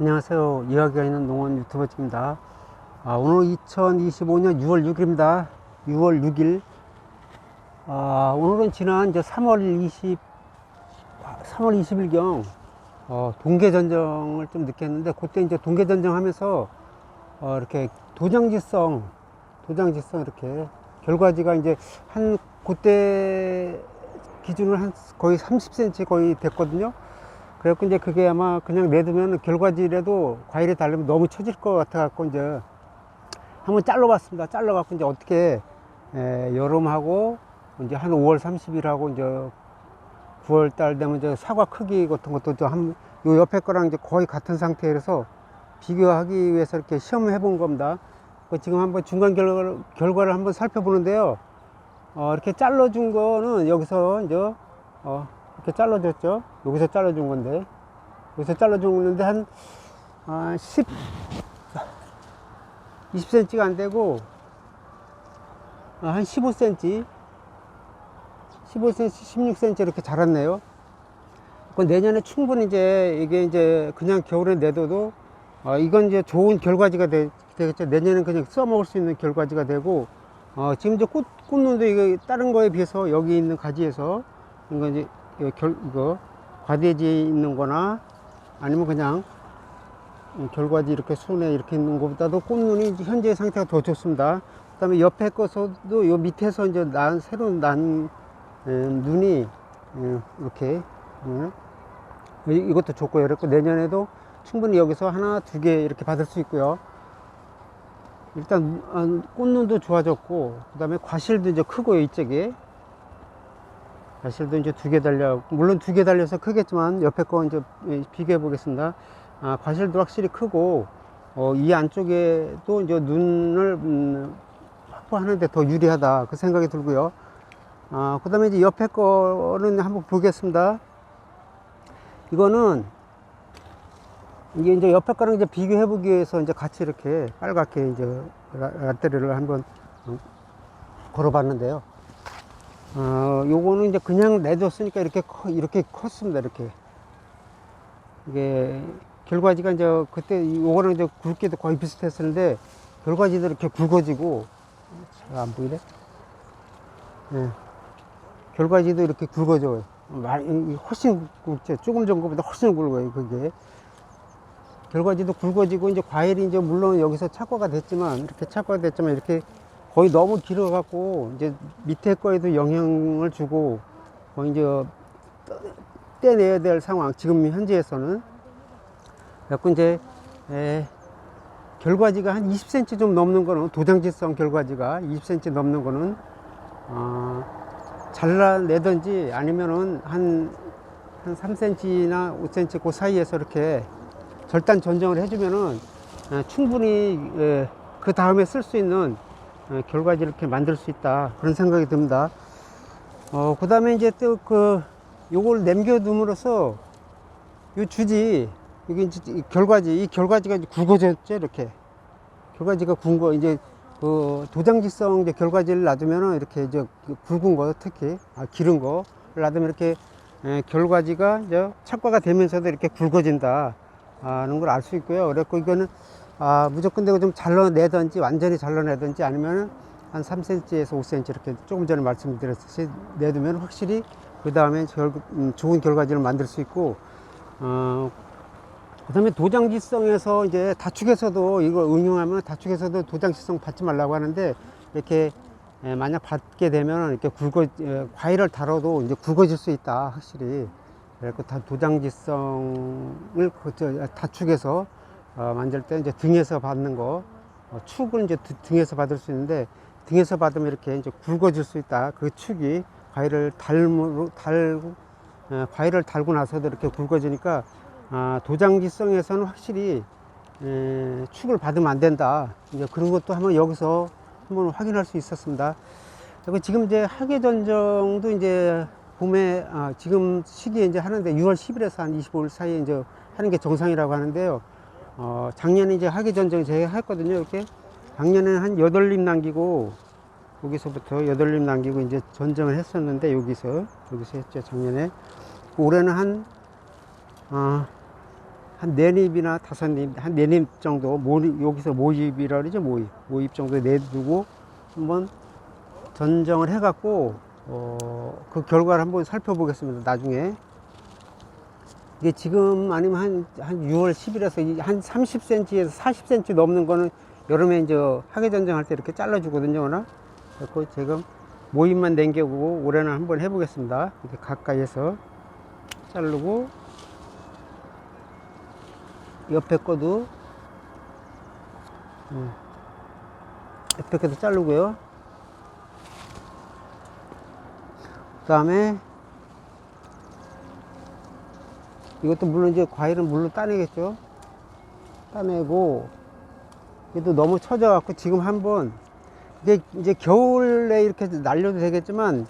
안녕하세요. 이야기가 있는 농원 유튜버입니다. 아, 오늘 2025년 6월 6일입니다. 6월 6일. 아, 오늘은 지난 이제 3월 20, 3월 20일경 어, 동계전정을 좀 느꼈는데 그때 이제 동계전정 하면서 어, 이렇게 도장지성, 도장지성 이렇게 결과지가 이제 한 그때 기준으로 한 거의 30cm 거의 됐거든요. 그래갖고 이제 그게 아마 그냥 내두면 결과지라도 과일이 달리면 너무 처질 것 같아갖고 이제 한번 잘라봤습니다. 잘라갖고 이제 어떻게 에, 여름하고 이제 한 5월 30일하고 이제 9월 달 되면 이제 사과 크기 같은 것도 좀한요 옆에 거랑 이제 거의 같은 상태라서 비교하기 위해서 이렇게 시험을 해본 겁니다. 그 지금 한번 중간 결과를, 결과를 한번 살펴보는데요. 어, 이렇게 잘라준 거는 여기서 이제 어, 이렇게 잘라줬죠. 여기서 잘라준 건데 여기서 잘라준 건데 한 아, 10, 20cm가 안 되고 아, 한 15cm, 15cm, 16cm 이렇게 자랐네요. 그 내년에 충분히 이제 이게 이제 그냥 겨울에 내둬도 어, 이건 이제 좋은 결과지가 되, 되겠죠. 내년엔 그냥 써먹을 수 있는 결과지가 되고 어, 지금 이제 꽃, 꽃눈도 이거 다른 거에 비해서 여기 있는 가지에서 이거 이제 결, 이거 과대지 있는 거나 아니면 그냥 음, 결과지 이렇게 순에 이렇게 있는 것보다도 꽃눈이 현재 상태가 더 좋습니다. 그 다음에 옆에 것도 요 밑에서 이제 난, 새로 난 에, 눈이 에, 이렇게 에, 이- 이것도 좋고요. 그랬고 내년에도 충분히 여기서 하나, 두 개 이렇게 받을 수 있고요. 일단 아, 꽃눈도 좋아졌고 그 다음에 과실도 이제 크고요 이쪽에 과 실도 이제 두 개 달려 물론 두 개 달려서 크겠지만 옆에 거 이제 예, 비교해 보겠습니다. 아, 과실도 확실히 크고 어, 이 안쪽에도 이제 눈을 음, 확보하는데 더 유리하다. 그 생각이 들고요. 아, 그 다음에 이제 옆에 거는 한번 보겠습니다. 이거는 이게 이제 옆에 거랑 이제 비교해 보기 위해서 이제 같이 이렇게 빨갛게 이제 라- 라떼를 한번 어, 걸어 봤는데요. 어, 요거는 이제 그냥 내줬으니까 이렇게 커, 이렇게 컸습니다. 이렇게. 이게 결과지가 이제 그때 요거는 이제 굵기도 거의 비슷했었는데 결과지도 이렇게 굵어지고 잘 안 보이네. 예. 결과지도 이렇게 굵어져요. 훨씬 굵죠. 조금 전 거보다 훨씬 굵어요. 그게. 결과지도 굵어지고 이제 과일이 이제 물론 여기서 착과가 됐지만 이렇게 착과가 됐지만 이렇게 거의 너무 길어 갖고 이제 밑에 거에도 영향을 주고 거의 이제 떼내야 될 상황 지금 현재에서는. 그래갖고 이제 에, 결과지가 한 20cm 좀 넘는 거는 도장지성 결과지가 20cm 넘는 거는 어, 잘라내든지 아니면은 한, 한 3cm나 5cm 그 사이에서 이렇게 절단 전정을 해주면은 어, 충분히 예, 그 다음에 쓸 수 있는 어, 결과지를 이렇게 만들 수 있다 그런 생각이 듭니다. 어, 그 다음에 이제 또 그 요걸 남겨둠으로써 요 주지 이게 이제 이 결과지 이 결과지가 이제 굵어졌죠 이렇게 결과지가 굵은 거 이제 그 도장지성 이제 결과지를 놔두면은 이렇게 이제 그 굵은 거 특히 아, 기른 거를 놔두면 이렇게 에, 결과지가 이제 착과가 되면서도 이렇게 굵어진다. 하는 걸 알 수 있고요. 그랬고 이거는 아, 무조건 되고 좀 잘라내든지 완전히 잘라내든지 아니면 한 3cm에서 5cm 이렇게 조금 전에 말씀드렸듯이 내두면 확실히 그 다음에 음, 좋은 결과지를 만들 수 있고 어, 그 다음에 도장지성에서 이제 다축에서도 이걸 응용하면 다축에서도 도장지성 받지 말라고 하는데 이렇게 에, 만약 받게 되면 이렇게 굵어 에, 과일을 다뤄도 이제 굵어질 수 있다 확실히. 그래서 다 도장지성을 그저 다축에서 어, 만들 때 이제 등에서 받는 거 어, 축은 이제 드- 등에서 받을 수 있는데 등에서 받으면 이렇게 이제 굵어질 수 있다. 그 축이 과일을 달고 어, 과일을 달고 나서도 이렇게 굵어지니까 아, 도장지성에서는 확실히 에, 축을 받으면 안 된다. 이제 그런 것도 한번 여기서 한번 확인할 수 있었습니다. 그리고 지금 이제 학예 전정도 이제 봄에 아, 지금 시기에 이제 하는데 6월 10일에서 한 25일 사이에 이제 하는 게 정상이라고 하는데요. 어, 작년에 이제 학예 전정 제가 했거든요. 이렇게 작년에는 한 8립 남기고 여기서부터 8립 남기고 이제 전정을 했었는데 여기서 여기서 했죠 작년에 올해는 한 어, 한 네입이나 다섯 입, 한 네입 정도 모입, 여기서 모입이라 그러죠 모입, 모입 정도 내두고 한번 전정을 해갖고 어, 그 결과를 한번 살펴보겠습니다. 나중에 이게 지금 아니면 한, 한 6월 10일에서 한 30cm에서 40cm 넘는 거는 여름에 이제 하계 전쟁할 때 이렇게 잘라주거든요. 나 그래서 지금 모임만 남겨보고 올해는 한번 해보겠습니다. 이렇게 가까이에서 자르고 옆에 거도 음, 옆에 거도 자르고요. 그 다음에 이것도 물론 이제 과일은 물로 따내겠죠. 따내고 얘도 너무 처져 갖고 지금 한번 이제 이제 겨울에 이렇게 날려도 되겠지만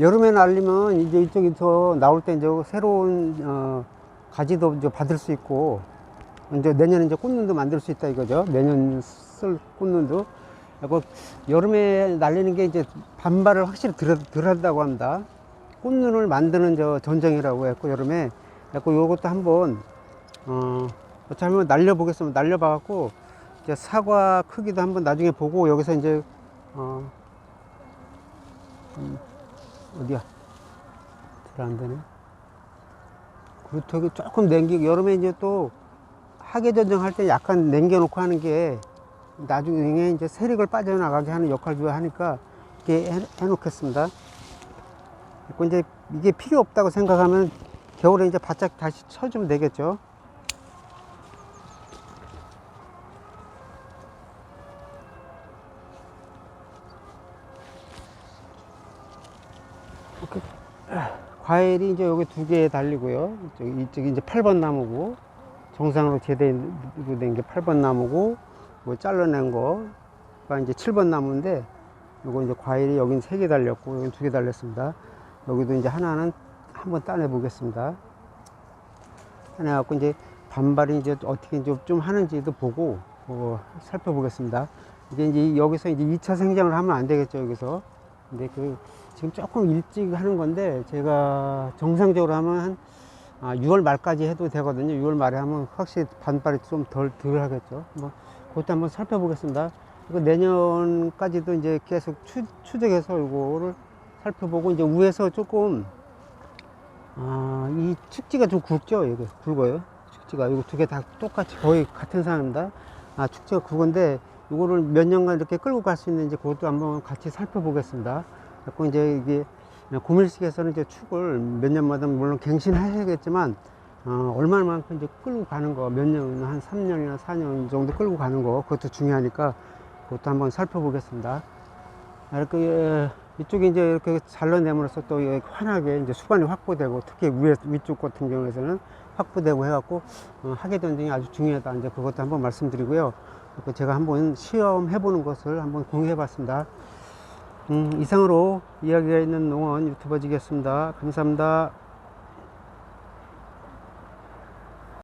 여름에 날리면 이제 이쪽에서 나올 때 이제 새로운 어, 가지도 이제 받을 수 있고 이제 내년에 이제 꽃눈도 만들 수 있다 이거죠. 내년 쓸 꽃눈도. 그리고 여름에 날리는 게 이제 반발을 확실히 덜, 덜 한다고 합니다. 꽃눈을 만드는 저 전쟁이라고 했고 여름에 그래고 요것도 한번 어 어차피 한번 날려보겠습니다. 날려봐 갖고 이제 사과 크기도 한번 나중에 보고 여기서 이제 어 음, 어디야? 잘 안 되네. 그렇다고 조금 남기고 여름에 이제 또 하계 전쟁 할 때 약간 남겨놓고 하는 게 나중에 이제 세력을 빠져나가게 하는 역할도 하니까 이렇게 해, 해놓겠습니다. 그리고 이제 이게 필요 없다고 생각하면 겨울에 이제 바짝 다시 쳐주면 되겠죠. 과일이 이제 여기 두 개 달리고요. 이쪽, 이쪽이 이제 8번 나무고, 정상으로 제대로 된 게 8번 나무고, 뭐 잘라낸 거가 이제 7번 나무인데, 요거 이제 과일이 여긴 세 개 달렸고, 여긴 두 개 달렸습니다. 여기도 이제 하나는 한번 따내 보겠습니다. 따내갖고 이제 반발이 이제 어떻게 이제 좀 하는지도 보고, 어, 살펴보겠습니다. 이게 이제 여기서 이제 2차 생장을 하면 안 되겠죠, 여기서. 근데 그, 지금 조금 일찍 하는 건데, 제가 정상적으로 하면 한 아, 6월 말까지 해도 되거든요. 6월 말에 하면 확실히 반발이 좀 덜, 덜 하겠죠. 뭐, 그것도 한번 살펴보겠습니다. 그리고 내년까지도 이제 계속 추, 추적해서 이거를 살펴보고, 이제 위에서 조금, 아, 이 축지가 좀 굵죠? 이거 굵어요. 축지가. 이거 두 개 다 똑같이 거의 같은 상황입니다. 아, 축지가 굵은데, 이거를 몇 년간 이렇게 끌고 갈 수 있는지 그것도 한번 같이 살펴보겠습니다. 그리고 이제 이게 고밀식에서는 이제 축을 몇 년마다 물론 갱신하셔야겠지만 어, 얼마만큼 이제 끌고 가는 거, 몇 년, 한 3년이나 4년 정도 끌고 가는 거, 그것도 중요하니까 그것도 한번 살펴보겠습니다. 아, 이렇게, 예, 이쪽에 이제 이렇게 잘라내므로써 또 환하게 이제 수반이 확보되고 특히 위에, 위쪽 같은 경우에는 확보되고 해갖고 어, 하계 전쟁이 아주 중요하다. 이제 그것도 한번 말씀드리고요. 그리고 제가 한번 시험해보는 것을 한번 공유해봤습니다. 음, 이상으로 이야기가 있는 농원 유튜버지겠습니다. 감사합니다.